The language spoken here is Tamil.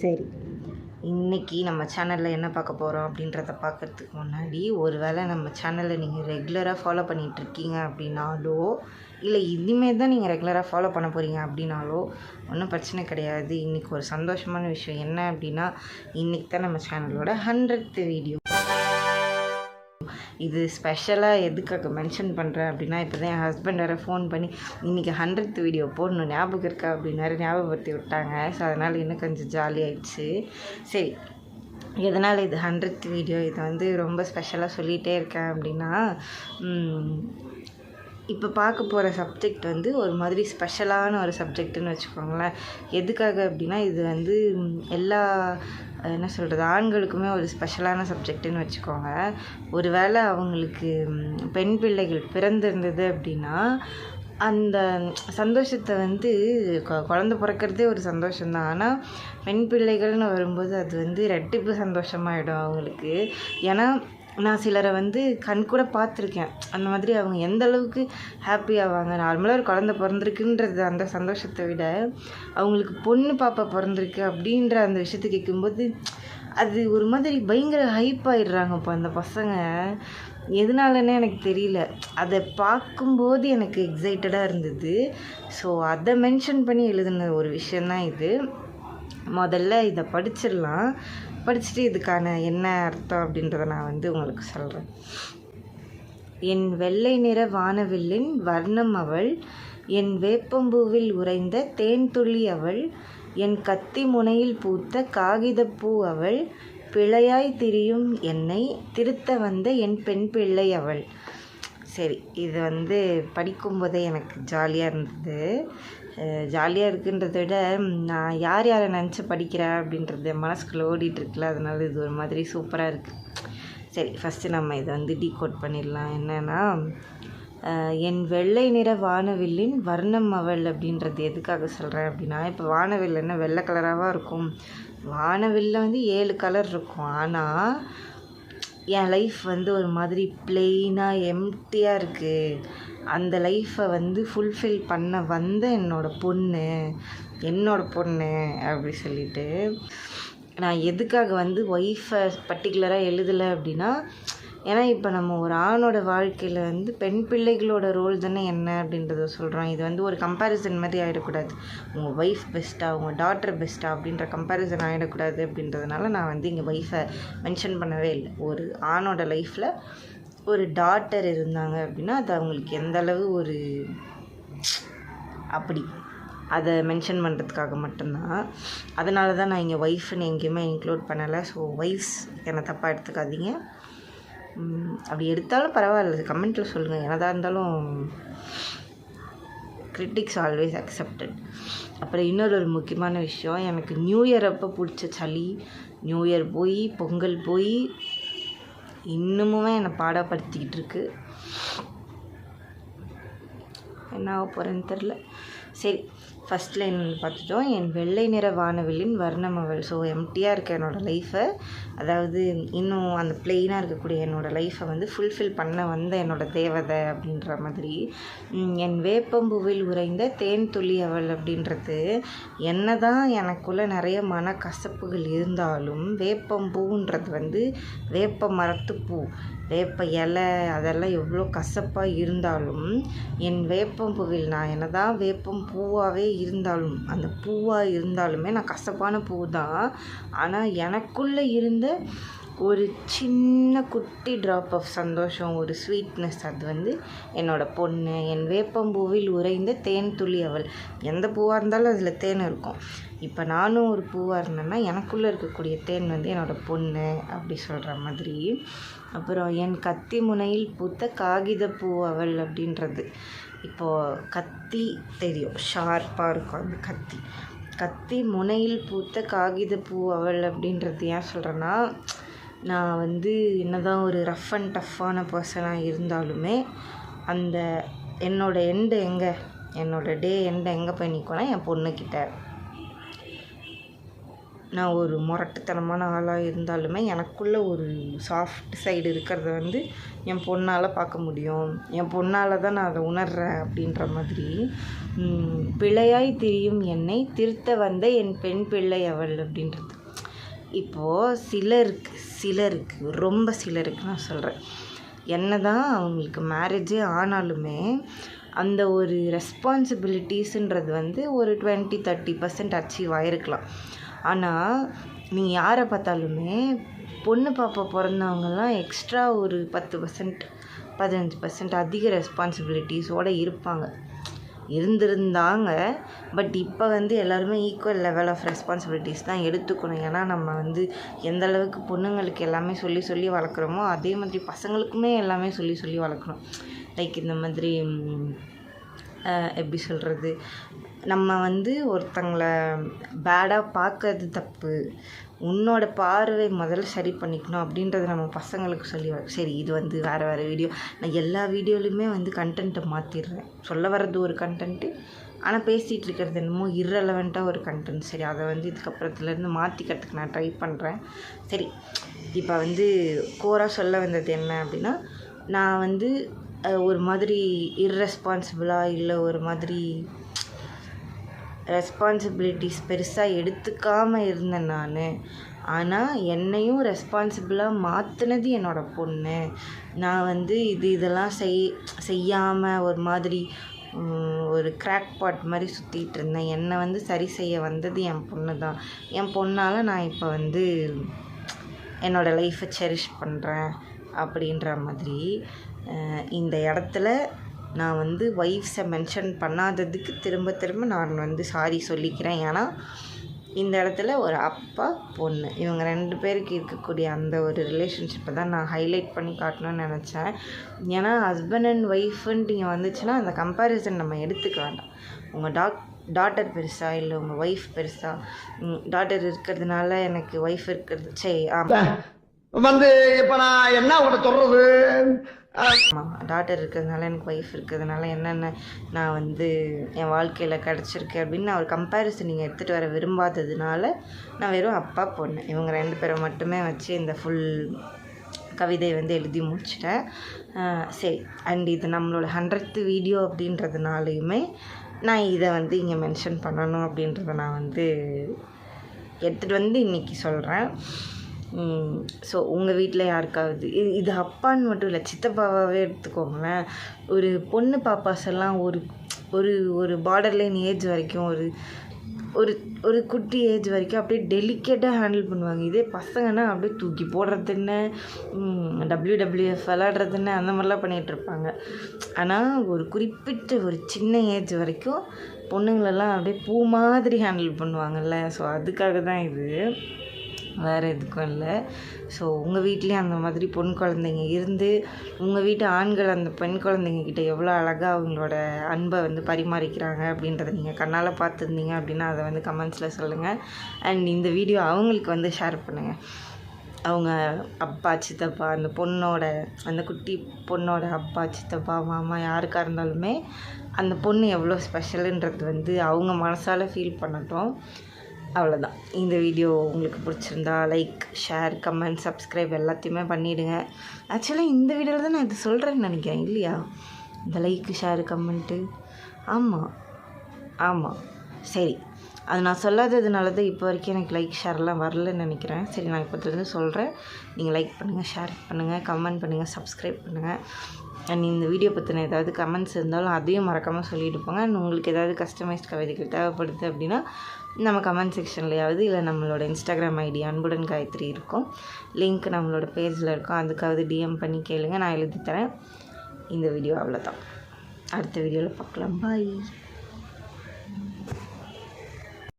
சரி. இன்றைக்கி நம்ம சேனலில் என்ன பார்க்க போகிறோம் அப்படின்றத பார்க்கறதுக்கு முன்னாடி ஒரு வேளை நம்ம சேனலை நீங்கள் ரெகுலராக ஃபாலோ பண்ணிகிட்ருக்கீங்க அப்படின்னாலோ இல்லை இனிமேல் தான் நீங்கள் ரெகுலராக ஃபாலோ பண்ண போகிறீங்க அப்படின்னாலோ ஒன்றும் பிரச்சனை கிடையாது. இன்றைக்கி ஒரு சந்தோஷமான விஷயம் என்ன அப்படின்னா இன்றைக்கி தான் நம்ம சேனலோட ஹண்ட்ரட் வீடியோ இது ஸ்பெஷலாக எதுக்காக மென்ஷன் பண்ணுறேன் அப்படின்னா இப்போ தான் என் ஹஸ்பண்ட் வேறு ஃபோன் பண்ணி இன்றைக்கி ஹண்ட்ரட் வீடியோ போடணும். ஞாபகம் இருக்கா? அப்படின்னாரு ஞாபகப்படுத்தி விட்டாங்க. ஸோ அதனால் இன்னும் கொஞ்சம் ஜாலியாகிடுச்சு சரி எதனால் இது ஹண்ட்ரட் வீடியோ இதை வந்து ரொம்ப ஸ்பெஷலாக சொல்லிகிட்டே இருக்கேன் அப்படின்னா இப்போ பார்க்க போகிற சப்ஜெக்ட் வந்து ஒரு மாதிரி ஸ்பெஷலான ஒரு சப்ஜெக்ட்டுன்னு வச்சுக்கோங்களேன். எதுக்காக அப்படின்னா இது வந்து எல்லா என்ன சொல்கிறது ஆண்களுக்குமே ஒரு ஸ்பெஷலான சப்ஜெக்ட்டுன்னு வச்சுக்கோங்க. ஒருவேளை அவங்களுக்கு பெண் பிள்ளைகள் பிறந்திருந்தது அப்படின்னா அந்த சந்தோஷத்தை வந்து கொ- குழந்த பிறக்கிறதே ஒரு சந்தோஷம்தான். ஆனால் பெண் பிள்ளைகள்னு வரும்போது அது வந்து ரெட்டிப்பு சந்தோஷமாயிடும் அவங்களுக்கு. ஏன்னா நான் சிலரை வந்து கண் கூட பார்த்துருக்கேன். அந்த மாதிரி அவங்க எந்த அளவுக்கு ஹாப்பி ஆவாங்க? நார்மலாக ஒரு குழந்த பிறந்திருக்குன்றது அந்த சந்தோஷத்தை விட அவங்களுக்கு பொண்ணு பாப்பா பிறந்திருக்கு அப்படின்ற அந்த விஷயத்தை கேட்கும்போது அது ஒரு மாதிரி பயங்கர ஹைப் ஆயிடுறாங்கப்பா அந்த பசங்க. எதனாலன்னு எனக்கு தெரியல. அதை பார்க்கும்போது எனக்கு எக்ஸைட்டடாக இருந்தது. ஸோ அதை மென்ஷன் பண்ணி எழுதின ஒரு விஷயந்தான் இது. முதல்ல இதை படிச்சிடலாம். படிச்சுட்டு இதுக்கான என்ன அர்த்தம் அப்படின்றத நான் வந்து உங்களுக்கு சொல்கிறேன் என் வெள்ளை நிற வானவில்லின் வர்ணம் அவள் என் வேப்பம்பூவில் உறைந்த தேன்துளி அவள் என் கத்தி முனையில் பூத்த காகிதப்பூ அவள் பிழையாய் திரியும் என்னை திருத்த வந்த என் பெண் பிள்ளை அவள். சரி இது வந்து படிக்கும்போதே எனக்கு ஜாலியாக இருந்தது. ஜாலியாக இருக்குன்றத விட நான் யார் யாரை நினச்சி படிக்கிறேன் அப்படின்றது மனசுக்குள்ளே ஓடிட்டு அதனால் அதனால இது ஒரு மாதிரி சூப்பராக இருக்குது சரி ஃபஸ்ட்டு நம்ம இதை வந்து டீகோட் பண்ணிடலாம். என்னென்னா என் வெள்ளை நிற வானவில்லின் வர்ணம் அவள் அப்படின்றது எதுக்காக சொல்கிறேன் அப்படின்னா இப்போ வானவில் என்ன வெள்ளை கலராக இருக்கும். வானவில்ல வந்து ஏழு கலர் இருக்கும். ஆனால் என் லைஃப் வந்து ஒரு மாதிரி பிளெயினாக எம்டியாக இருக்குது அந்த லைஃப்பை வந்து ஃபுல்ஃபில் பண்ண வந்த என்னோடய பொண்ணு என்னோட பொண்ணு அப்படி சொல்லிட்டு நான் எதுக்காக வந்து ஒய்ஃபை பர்டிகுலராக எழுதலை அப்படின்னா ஏன்னா இப்போ நம்ம ஒரு ஆணோட வாழ்க்கையில் வந்து பெண் பிள்ளைகளோட ரோல் தானே என்ன அப்படின்றத சொல்கிறோம் இது வந்து ஒரு கம்பேரிசன் மாதிரி ஆகிடக்கூடாது உங்கள் ஒய்ஃப் பெஸ்ட்டாக உங்கள் டாட்டர் பெஸ்ட்டாக அப்படின்ற கம்பேரிசன் ஆகிடக்கூடாது அப்படின்றதுனால நான் வந்து இங்கே ஒய்ஃபை மென்ஷன் பண்ணவே இல்லை. ஒரு ஆணோட லைஃப்பில் ஒரு டாட்டர் இருந்தாங்க அப்படின்னா அது அவங்களுக்கு எந்தளவு ஒரு அப்படி அதை மென்ஷன் பண்ணுறதுக்காக மட்டும்தான். அதனால தான் நான் இங்கே ஒய்ஃப்னு எங்கேயுமே இன்க்ளூட் பண்ணலை. ஸோ ஒய்ஃப்ஸ் என்னை தப்பாக எடுத்துக்காதீங்க. அப்படி எடுத்தாலும் பரவாயில்ல. கமெண்ட்டில் சொல்லுங்கள் என்னதான் இருந்தாலும் கிரிட்டிக்ஸ் ஆல்வேஸ் அக்செப்டட் அப்புறம் இன்னொரு ஒரு முக்கியமான விஷயம். எனக்கு நியூ இயர் அப்போ பிடிச்ச சளி நியூ இயர் போய் பொங்கல் போய் இன்னமுமே என்னை பாடப்படுத்திக்கிட்டு இருக்கு. என்ன ஆக போகிறேன்னு தெரில சரி ஃபஸ்ட் லைன் பார்த்துட்டோம். என் வெள்ளை நிற வானவில்லின் வர்ணம் அவள். ஸோ எம்டியாக இருக்க என்னோடய லைஃப்பை அதாவது இன்னும் அந்த பிளெயினாக இருக்கக்கூடிய என்னோடய லைஃப்பை வந்து ஃபுல்ஃபில் பண்ண வந்த என்னோட தேவதை அப்படின்ற மாதிரி. என் வேப்பம்பூவில் உறைந்த தேன் துளி அவள் அப்படின்றது என்ன தான் எனக்குள்ளே நிறைய மன கசப்புகள் இருந்தாலும் வேப்பம்பூன்றது வந்து வேப்ப மரத்து பூ வேப்ப இலை அதெல்லாம் எவ்வளோ கசப்பாக இருந்தாலும் என் வேப்பம் பூவில் நான் என்னதான் வேப்பம் பூவாகவே இருந்தாலும் அந்த பூவாக இருந்தாலுமே நான் கசப்பான பூ தான். ஆனால் எனக்குள்ளே இருந்த ஒரு சின்ன குட்டி ட்ராப் ஆஃப் சந்தோஷம் ஒரு ஸ்வீட்னஸ் அது வந்து என்னோடய பொண்ணு என் வேப்பம்பூவில் உறைந்த தேன் துளி அவள். எந்த பூவாக இருந்தாலும் அதில் தேன் இருக்கும். இப்போ நானும் ஒரு பூவாக இருந்தேன்னா எனக்குள்ளே இருக்கக்கூடிய தேன் வந்து என்னோட பொண்ணு அப்படி சொல்கிற மாதிரி. அப்புறம் என் கத்தி முனையில் பூத்த காகித பூ அவள் அப்படின்றது. இப்போது கத்தி தெரியும் ஷார்ப்பாக இருக்கும் அந்த கத்தி. கத்தி முனையில் பூத்த காகித பூ அவள் அப்படின்றது ஏன் சொல்கிறேன்னா நான் வந்து என்னதான் ஒரு ரஃப் அண்ட் டஃப்பான பர்சனாக இருந்தாலுமே அந்த என்னோடய எண்டு எங்கே என்னோட டே எண்டை எங்கே போய் நிற்கும்னா என் பொண்ணுக்கிட்ட நான் ஒரு முரட்டுத்தனமான ஆளாக இருந்தாலுமே எனக்குள்ளே ஒரு சாஃப்ட் சைடு இருக்கிறத வந்து என் பொண்ணால் பார்க்க முடியும். என் பொண்ணால் தான் நான் அதை உணர்கிறேன் அப்படின்ற மாதிரி பிழையாய் திரியும் என்னை திருத்த வந்த என் பெண் பிள்ளை அவள் அப்படின்றது. இப்போது சிலருக்கு சிலருக்கு ரொம்ப சிலருக்கு நான் சொல்கிறேன் என்ன தான் அவங்களுக்கு மேரேஜே ஆனாலுமே அந்த ஒரு ரெஸ்பான்சிபிலிட்டிஸுன்றது வந்து ஒரு டுவெண்ட்டி தேர்ட்டி பர்சன்ட் அச்சீவ் ஆகிருக்கலாம் ஆனால் நீங்கள் யாரை பார்த்தாலுமே பொண்ணு பாப்பா பிறந்தவங்கலாம் எக்ஸ்ட்ரா ஒரு பத்து பர்சன்ட் பதினஞ்சு பர்சன்ட் அதிக ரெஸ்பான்சிபிலிட்டிஸோடு இருப்பாங்க. இருந்திருந்தாங்க. பட் இப்போ வந்து எல்லாருமே ஈக்குவல் லெவல் ஆஃப் ரெஸ்பான்சிபிலிட்டிஸ் தான் எடுத்துக்கணும். ஏன்னா நம்ம வந்து எந்த அளவுக்கு பொண்ணுங்களுக்கு எல்லாமே சொல்லி சொல்லி வளர்க்குறோமோ அதே மாதிரி பசங்களுக்குமே எல்லாமே சொல்லி சொல்லி வளர்க்கணும் லைக் இந்த மாதிரி எப்படி சொல்கிறது நம்ம வந்து ஒருத்தங்களை பேடாக பார்க்கறது தப்பு. உன்னோட பார்வை முதல்ல சரி பண்ணிக்கணும் அப்படின்றத நம்ம பசங்களுக்கு சொல்லி சரி இது வந்து வேறு வேறு வீடியோ நான் எல்லா வீடியோலையுமே வந்து கண்டென்ட்டை மாற்றிடுறேன் சொல்ல வர்றது ஒரு கண்டென்ட்டு ஆனால் பேசிகிட்டு இருக்கிறது என்னமோ இர்ரெலவெண்ட்டாக ஒரு கண்டென்ட் சரி அதை வந்து இதுக்கப்புறத்துலேருந்து மாற்றிக்கிறதுக்கு நான் ட்ரை பண்ணுறேன் சரி இப்போ வந்து கோராக சொல்ல வந்தது என்ன அப்படின்னா நான் வந்து ஒரு மாதிரி இர்ரெஸ்பான்சிபிளாக இல்லை ஒரு மாதிரி ரெஸ்பான்சிபிலிட்டிஸ் பெருசாக எடுத்துக்காமல் இருந்தேன் நான். ஆனால் என்னையும் ரெஸ்பான்சிபிளாக மாற்றினது என்னோடய பொண்ணு. நான் வந்து இது இதெல்லாம் செய் செய்யாமல் ஒரு மாதிரி ஒரு கிராக் பாட் மாதிரி சுற்றிட்டு இருந்தேன். என்னை வந்து சரி செய்ய வந்தது என் பொண்ணு தான். என் பொண்ணால் நான் இப்போ வந்து என்னோடய லைஃப்பை செரிஷ் பண்ணுறேன் அப்படின்ற மாதிரி இந்த இடத்துல நான் வந்து ஒய்ஃப்ஸை மென்ஷன் பண்ணாததுக்கு திரும்ப திரும்ப நான் வந்து சாரி சொல்லிக்கிறேன். ஏன்னா இந்த இடத்துல ஒரு அப்பா பொண்ணு இவங்க ரெண்டு பேருக்கு இருக்கக்கூடிய அந்த ஒரு ரிலேஷன்ஷிப்பை தான் நான் ஹைலைட் பண்ணி காட்டணும்னு நினச்சேன். ஏன்னா ஹஸ்பண்ட் அண்ட் ஒய்ஃப்ன்ட்டு இங்கே வந்துச்சுன்னா அந்த கம்பேரிசன் நம்ம எடுத்துக்க வேண்டாம். உங்கள் டாக் டாட்டர் பெருசா இல்லை உங்கள் ஒய்ஃப் பெருசா? டாட்டர் இருக்கிறதுனால எனக்கு ஒய்ஃப் இருக்கிறது சரி ஆமாம் வந்து இப்ப நான் என்ன உங்கள்கிட்ட சொல்றது? ஆமாம் டாட்டர் இருக்கிறதுனால எனக்கு ஒய்ஃப் இருக்கிறதுனால என்னென்ன நான் வந்து என் வாழ்க்கையில் கிடச்சிருக்கு அப்படின்னு நான் ஒரு கம்பேரிசன் நீங்கள் எடுத்துகிட்டு வர விரும்பாததுனால நான் வெறும் அப்பா பொண்ணு. இவங்க ரெண்டு பேரை மட்டுமே வச்சு இந்த ஃபுல் கவிதை வந்து எழுதி முடிச்சிட்டேன். சரி அண்ட் இது நம்மளோட ஹண்ட்ரட் வீடியோ அப்படின்றதுனாலையுமே நான் இதை வந்து இங்கே மென்ஷன் பண்ணணும் அப்படின்றத நான் வந்து எடுத்துகிட்டு வந்து இன்றைக்கி சொல்கிறேன் ஸோ உங்கள் வீட்டில் யாருக்காவது இது இது அப்பான்னு மட்டும் இல்லை சித்தப்பாவாகவே எடுத்துக்கோங்களேன். ஒரு பொண்ணு பாப்பாஸ் எல்லாம் ஒரு ஒரு ஒரு பார்டர்லைன் ஏஜ் வரைக்கும் ஒரு ஒரு ஒரு குட்டி ஏஜ் வரைக்கும் அப்படியே டெலிகேட்டாக ஹேண்டில் பண்ணுவாங்க. இதே பசங்கன்னா அப்படியே தூக்கி போடுறது என்ன? டபிள்யூடபிள்யூஎஃப் விளாடுறது என்ன? அந்த மாதிரிலாம் பண்ணிகிட்ருப்பாங்க ஆனால் ஒரு குறிப்பிட்ட ஒரு சின்ன ஏஜ் வரைக்கும் பொண்ணுங்களெல்லாம் அப்படியே பூ மாதிரி ஹேண்டில் பண்ணுவாங்கல்ல. ஸோ அதுக்காக தான் இது. வேறு எதுக்கும் இல்லை. ஸோ உங்கள் வீட்லேயும் அந்த மாதிரி பொன் குழந்தைங்க இருந்து உங்கள் வீட்டு ஆண்கள் அந்த பெண் குழந்தைங்க கிட்ட எவ்வளோ அழகாக அவங்களோட அன்பை வந்து பரிமாறிக்கிறாங்க அப்படின்றத நீங்கள் கண்ணால் பார்த்துருந்தீங்க அப்படின்னா அதை வந்து கமெண்ட்ஸில் சொல்லுங்கள் அண்ட் இந்த வீடியோ அவங்களுக்கு வந்து ஷேர் பண்ணுங்கள் அவங்க அப்பா சித்தப்பா அந்த பொண்ணோட அந்த குட்டி பொண்ணோட அப்பா சித்தப்பா மாமா யாருக்காக இருந்தாலுமே அந்த பொண்ணு எவ்வளோ ஸ்பெஷலுன்றது வந்து அவங்க மனசால் ஃபீல் பண்ணட்டும். அவ்வளோதான் இந்த வீடியோ உங்களுக்கு பிடிச்சிருந்தா லைக் ஷேர் கமெண்ட் சப்ஸ்கிரைப் எல்லாத்தையுமே பண்ணிவிடுங்க ஆக்சுவலாக இந்த வீடியோவில் தான் நான் இது சொல்கிறேன்னு நினைக்கிறேன் இல்லையா? இந்த லைக்கு ஷேர் கமெண்ட்டு ஆமாம் ஆமாம் சரி. அது நான் சொல்லாததுனால தான் இப்போ வரைக்கும் எனக்கு லைக் ஷேர்லாம் வரலன்னு நினைக்கிறேன். சரி நான் இப்போத்துலேருந்து சொல்கிறேன் நீங்கள் லைக் பண்ணுங்கள் ஷேர் பண்ணுங்கள் கமெண்ட் பண்ணுங்கள் சப்ஸ்கிரைப் பண்ணுங்கள் அண்ட் இந்த வீடியோ பற்றின ஏதாவது கமெண்ட்ஸ் இருந்தாலும் அதையும் மறக்காமல் சொல்லிட்டு போங்க. அண்ட் உங்களுக்கு ஏதாவது கஸ்டமைஸ்ட் கவிதைகள் தேவைப்படுது அப்படின்னா நம்ம கமெண்ட் செக்ஷன்லையாவது இல்லை நம்மளோட இன்ஸ்டாகிராம் ஐடி அன்புடன் காயத்ரி இருக்கும். லிங்க் நம்மளோட பேஜில் இருக்கும். அதுக்காவது டிஎம் பண்ணி கேளுங்க. நான் எழுதி தரேன் இந்த வீடியோ அவ்வளோதான் அடுத்த வீடியோவில் பார்க்கலாம். பாய்